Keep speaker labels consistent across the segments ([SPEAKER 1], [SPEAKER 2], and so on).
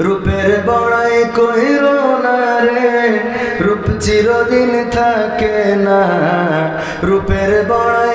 [SPEAKER 1] রূপের বড়াই কহির না রে। রূপ চিরদিন থাকে না। রূপের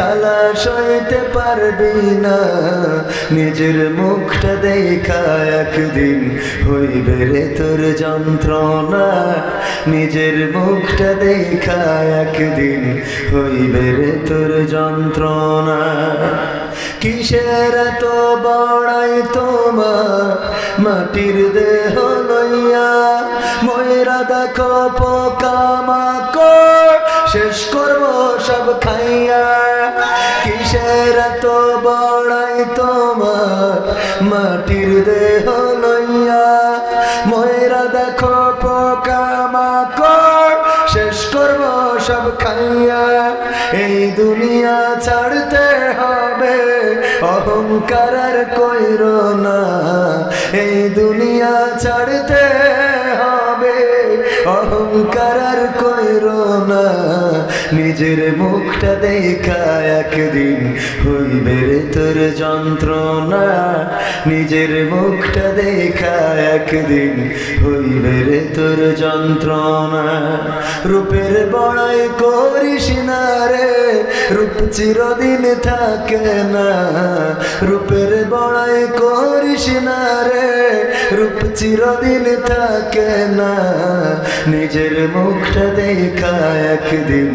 [SPEAKER 1] জ্বালা সইতে পারবি না। নিজের মুখটা দেখা একদিন হইবে রে তোর যন্ত্রণা। নিজের মুখটা দেখা একদিন হইবে রে তোর যন্ত্রণা। কিসের তো বড়াই তোমার? মাটির দেহ লইয়া ময়রা দেখো পোকামাকড়। শেষ করব সব খাইয়া বড়াই তোমার মাটির দেহ লইয়া। ময়রা দেখো পোকামাকড় শেষ করব সব খাইয়া। এই দুনিয়া ছাড়তে হবে, অহংকার কইর না। এই দুনিয়া ছাড়তে অহংকার আর কইর না নিজের মুখটা দেখা একদিন হইবে তোর যন্ত্রণা। নিজের মুখটা দেখা একদিন হইবে তোর যন্ত্রণা। রূপের বড়াই করিস না রে, রূপ চিরদিন থাকে না। রূপের বড়াই করিস না রে, রূপ চিরদিন থাকে না। নিজের মুখটা দেখা একদিন।